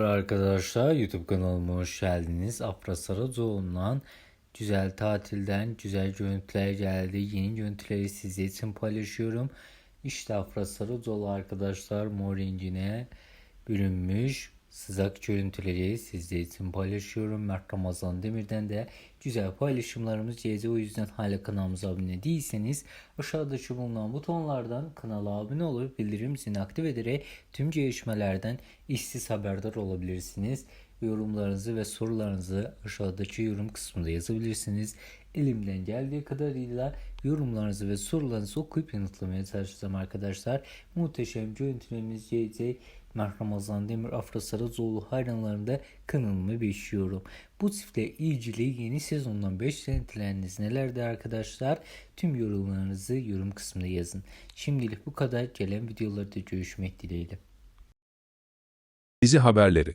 Arkadaşlar YouTube kanalıma hoş geldiniz. Afra Saracoğlu'ndan güzel tatilden güzel görüntüler geldi. Yeni görüntüleri sizler için paylaşıyorum. İşte Afra Saracoğlu arkadaşlar mor rengine bürünmüş sıcak görüntüleri sizler için paylaşıyorum. Mert Ramazan Demir'den de güzel paylaşımlarımız gelecek. O yüzden hala kanalımıza abone değilseniz aşağıdaki bulunan butonlardan kanala abone olup bildirim zilini aktif ederek tüm gelişmelerden işsiz haberdar olabilirsiniz. Yorumlarınızı ve sorularınızı aşağıdaki yorum kısmında yazabilirsiniz. Elimden geldiği kadarıyla yorumlarınızı ve sorularınızı okuyup yanıtlamaya çalışacağım arkadaşlar. Muhteşem görüntülerimiz gelecek. Mert Ramazan Demir Afra Saracoğlu hayranlarında kanalımı beşiyorum. Bu çiftle ilgili yeni sezondan 5 beklentileriniz nelerdi arkadaşlar? Tüm yorumlarınızı yorum kısmında yazın. Şimdilik bu kadar. Gelen videolarda görüşmek dileğiyle. Dizi haberleri